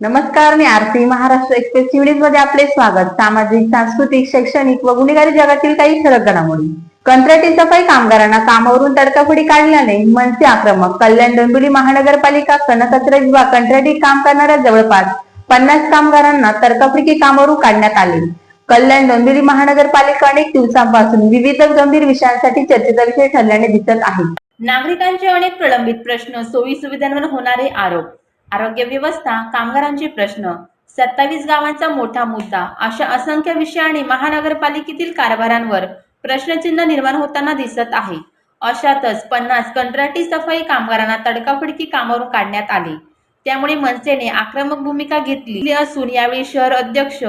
नमस्कार मी आरती महाराष्ट्र एक्सप्रेस चिवडीजमध्ये आपले स्वागत. सामाजिक सांस्कृतिक शैक्षणिक व गुन्हेगारी जगातील काही ठळक घडामोडी. कंत्राटी सफाई कामगारांना कामावरून तडकाफडी काढल्याने मनसे आक्रमक. कल्याण डोंबिवली महानगरपालिका कचरा विभाग कंत्राटी काम करणाऱ्या जवळपास पन्नास कामगारांना तडकाफडी कामावरून काढण्यात आले. कल्याण डोंबिवली महानगरपालिका अनेक दिवसांपासून विविध गंभीर विषयांसाठी चर्चेचा विषय ठरल्याने दिसत आहे. नागरिकांचे अनेक प्रलंबित प्रश्न सोयी सुविधांवर होणारे आरोप. आरोग्य व्यवस्था कामगारांचे प्रश्न सत्तावीस गावांचा मोठा मुद्दा अशा असंख्य विषयाने महानगरपालिकेतील कारभारांवर प्रश्नचिन्ह निर्माण होताना दिसत आहे. अशातच पन्नास कंत्राटी सफाई कामगारांना तडकाफडकी कामावरून काढण्यात आले. त्यामुळे मनसेने आक्रमक भूमिका घेतली असून यावेळी शहर अध्यक्ष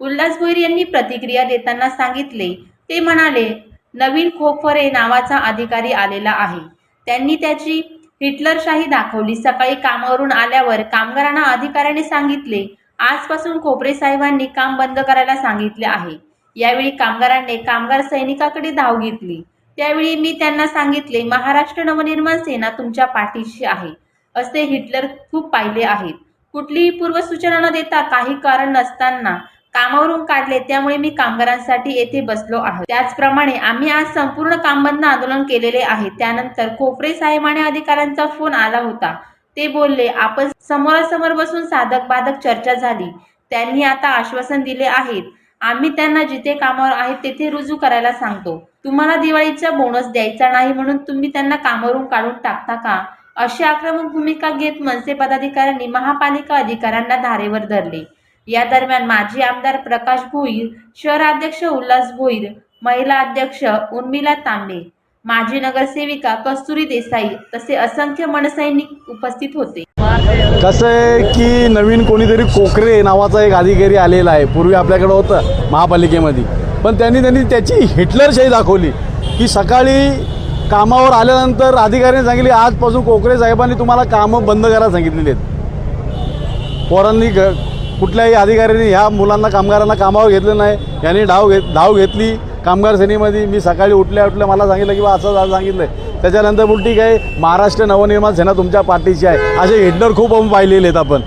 उल्हास भोईर यांनी प्रतिक्रिया देताना सांगितले. ते म्हणाले नवीन खोफरे नावाचा अधिकारी आलेला आहे. त्यांनी त्याची हिटलरशाही दाखवली. सकाळी कामावरून आल्यावर कामगारांना अधिकाऱ्याने सांगितले आजपासून खोपरे साहेबांनी काम बंद करायला सांगितले आहे. यावेळी कामगारांनी कामगार सैनिकाकडे धाव घेतली. त्यावेळी मी त्यांना सांगितले महाराष्ट्र नवनिर्माण सेना तुमच्या पाठीशी आहे. असे हिटलर खूप पाहिले आहेत. कुठलीही पूर्वसूचना न देता काही कारण नसताना कामावरून काढले त्यामुळे मी कामगारांसाठी येथे बसलो आहे. त्याचप्रमाणे आम्ही आज संपूर्ण कामबंद आंदोलन केलेले आहे. त्यानंतर खोपरे साहेब आणि अधिकाऱ्यांचा फोन आला होता. ते बोलले आपण समोरासमोर बसून साधक बाधक चर्चा झाली. त्यांनी आता आश्वासन दिले आहेत. आम्ही त्यांना जिथे कामावर आहेत तेथे रुजू करायला सांगतो. तुम्हाला दिवाळीचा बोनस द्यायचा नाही म्हणून तुम्ही त्यांना कामावरून काढून टाकता का? अशी आक्रमक भूमिका घेत मनसे पदाधिकाऱ्यांनी महापालिका अधिकाऱ्यांना धारेवर धरले. या दरम्यान माजी आमदार प्रकाश भोईर शहराध्यक्ष उल्हास भोईर महिला अध्यक्ष उर्मिला तांबे माजी नगरसेविका कस्तुरी देसाई तसे असंख्य मनसैनिक उपस्थित होते. कसं आहे की नवीन कोणीतरी कोकरे नावाचा एक अधिकारी आलेला आहे. पूर्वी आपल्याकडं होतं महापालिकेमध्ये. पण त्यांनी त्यांनी त्याची हिटलरशाही दाखवली की सकाळी कामावर आल्यानंतर अधिकाऱ्यांनी सांगितले आजपासून कोकरे साहेबांनी तुम्हाला कामं बंद करायला सांगितलेली आहेत. पोरांनी ग कुठल्याही अधिकाऱ्यांनी ह्या मुलांना कामगारांना कामावर घेतलं नाही. यांनी धाव घेत धाव घेतली कामगार सेनेमध्ये. मी सकाळी उठल्या उठल्या मला सांगितलं की बा असं सांगितलं आहे त्याच्यानंतर बोल ठीक आहे महाराष्ट्र नवनिर्माण सेना तुमच्या पार्टीची आहे. असे हिटलर खूप आपण पाहिलेले आहेत आपण.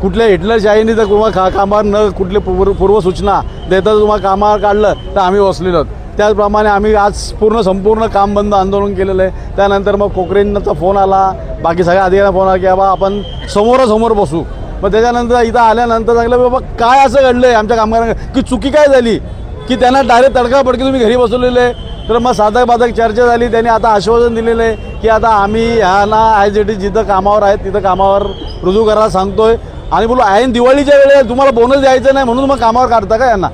कुठल्या हिटलरशाहीने जर तुम्हाला का कामावर न कुठले पूर्व पूर्वसूचना देता तुम्हाला कामावर काढलं तर आम्ही बसलेलो आहोत. त्याचप्रमाणे आम्ही आज पूर्ण संपूर्ण काम बंद आंदोलन केलेलं आहे. त्यानंतर मग कोकरेंचा फोन आला. बाकी सगळ्या अधिकाऱ्यांना फोन आला की बाबा आपण समोरासमोर बसू. मग त्याच्यानंतर इथं आल्यानंतर सांगितलं बाबा काय असं घडलं आहे आमच्या कामगारांना? की चुकी काय झाली? की त्यांना डायरेक्ट तडकाफडकी तुम्ही घरी बसवलेलं आहे? तर मग साधक बाधक चर्चा झाली त्यांनी आता आश्वासन दिलेलं आहे की आता आम्ही ह्यांना ॲज इट इज जिथं कामावर आहेत तिथं कामावर रुजू करायला सांगतोय. आणि बोलू ऐन दिवाळीच्या वेळेला तुम्हाला बोनस द्यायचं नाही म्हणून मग कामावर काढता का यांना?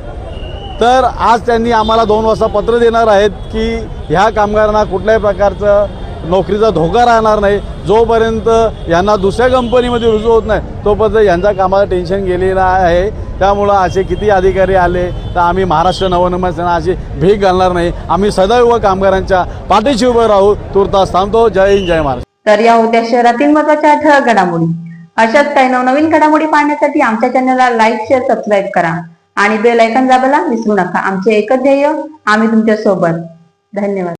तर आज त्यांनी आम्हाला दोन वाजता पत्र देणार आहेत की ह्या कामगारांना कुठल्याही प्रकारचं नोकरीचा धोका राहणार नाही. जोपर्यंत यांना दुसऱ्या कंपनीमध्ये रुजू होत नाही तोपर्यंत यांच्या कामाला टेन्शन गेलेलं आहे. त्यामुळं असे किती अधिकारी आले तर आम्ही महाराष्ट्र नवनिर्माण सेना अशी भीक घालणार नाही. आम्ही सदैव कामगारांच्या पाठीशी उभे राहू. तुर्तास थांबतो. जय हिंद जय महाराष्ट्र. तर या होत्या शहरातील महत्त्वाच्या ठळक घडामोडी. अशाच काही नवनवीन घडामोडी पाहण्यासाठी आमच्या चॅनलला लाईक शेअर सबस्क्राईब करा. आणि बेल ऐकन दाबायला विसरू नका. आमचे एकच ध्येय आम्ही तुमच्यासोबत धन्यवाद.